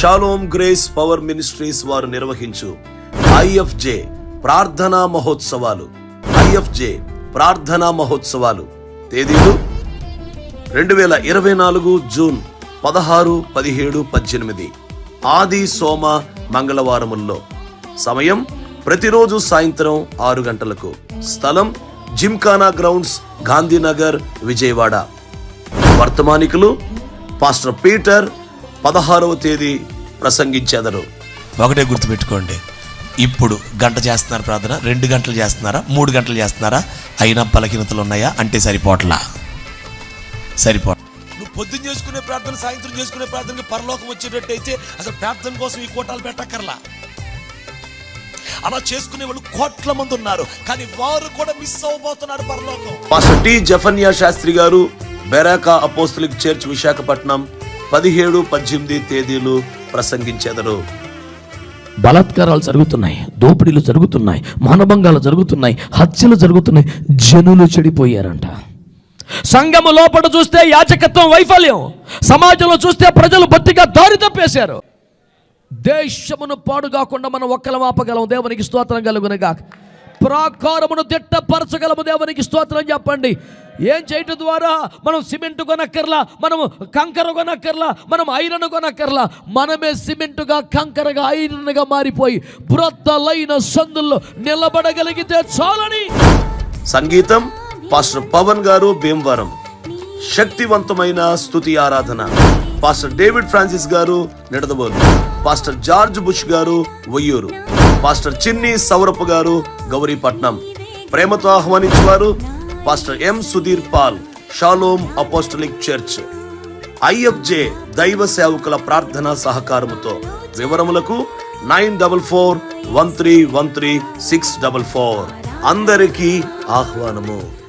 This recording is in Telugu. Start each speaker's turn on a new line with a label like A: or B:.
A: షాలోమ్ గ్రేస్ పవర్ మినిస్ట్రీస్ వారు నిర్వహించు ఐఎఫ్జే ప్రార్థనా మహోత్సవాలు. ఐఎఫ్జే ప్రార్థనా మహోత్సవాలు. తేదీలు రెండు వేల ఇరవై నాలుగు జూన్ పదహారు పదిహేడు పద్దెనిమిది. ఆది సోమ మంగళవారముల్లో. సమయం ప్రతిరోజు సాయంత్రం ఆరు గంటలకు. స్థలం జిమ్ఖానా గ్రౌండ్స్ గాంధీనగర్ విజయవాడ. వర్తమానికులు పాస్టర్ పీటర్ పదహారవ తేదీ ప్రసంగించెదరు.
B: ఒకటే గుర్తుపెట్టుకోండి. ఇప్పుడు గంట చేస్తున్నారు ప్రార్థన రెండు గంటలు చేస్తున్నారా మూడు గంటలు చేస్తున్నారా? అయినా బలహీనతలు ఉన్నాయా? అంటే సరిపోట్లా సరిపోట్ నువ్వు పొద్దున్న చేసుకునే ప్రార్థన సాయంత్రం చేసుకునే ప్రార్థనకి పరలోకం వచ్చేటట్టయితే అసలు ప్రార్థన కోసం ఈ కోటాలు పెట్టక్కర్లా. అలా చేసుకునే వాళ్ళు కోట్ల మంది ఉన్నారు. కానీ వారు కూడా మిస్ అవ్వబోతున్నారు పరలోకం.
A: పాస్టర్ టి జఫన్యా శాస్త్రి గారు బెరాకా అపోస్తలిక్ చర్చ్ విశాఖపట్నం పదిహేడు పద్దెనిమిది తేదీలు ప్రసంగించెదరు.
C: బలాత్కారాలు జరుగుతున్నాయి దోపిడీలు జరుగుతున్నాయి మానభంగాలు జరుగుతున్నాయి హత్యలు జరుగుతున్నాయి జనులు చెడిపోయారంట. సంఘము లోపల చూస్తే యాచకత్వం వైఫల్యం సమాజంలో చూస్తే ప్రజలు బొత్తిగా దారి తప్పేశారు. దేశమును పాడు కాకుండా మనం ఒక్కలం ఆపగలం దేవునికి స్తోత్రం కలుగునగా ప్రాకారమును తిట్టపరచగలము దేవునికి స్తోత్రం చెప్పండి. ఏం చేయటం ద్వారా? మనం సిమెంట్ కొనక్కర్లా? మనము కంకర కొనక్కర్లా? మనం ఐరన్ కొనక్కర్లా? మనమే సిమెంటుగా కంకరగా ఐరన్గా మారిపోయి బ్రొత్తలైన సందుల్లో నిలబడగలిగితే చాలని.
A: సంగీతం పాస్టర్ పవన్ గారు భీమవరం. శక్తివంతమైన స్థుతి ఆరాధన. పాస్టర్ డేవిడ్ ఫ్రాన్సిస్ గారు నిడదబోలు పాస్టర్ జార్జ్ బుష్ గారు ఒయ్యూరు పాస్టర్ చిన్ని సౌరప్ గారు గౌరీపట్నం. ప్రేమతో ఆహ్వానించేవారు pastor M Sudhir Paul Shalom Apostolic Church. IFJ దైవ సేవకుల ప్రార్థన సహకారముతో వివరములకు nine double four one three one three six double four. అందరికీ ఆహ్వానము.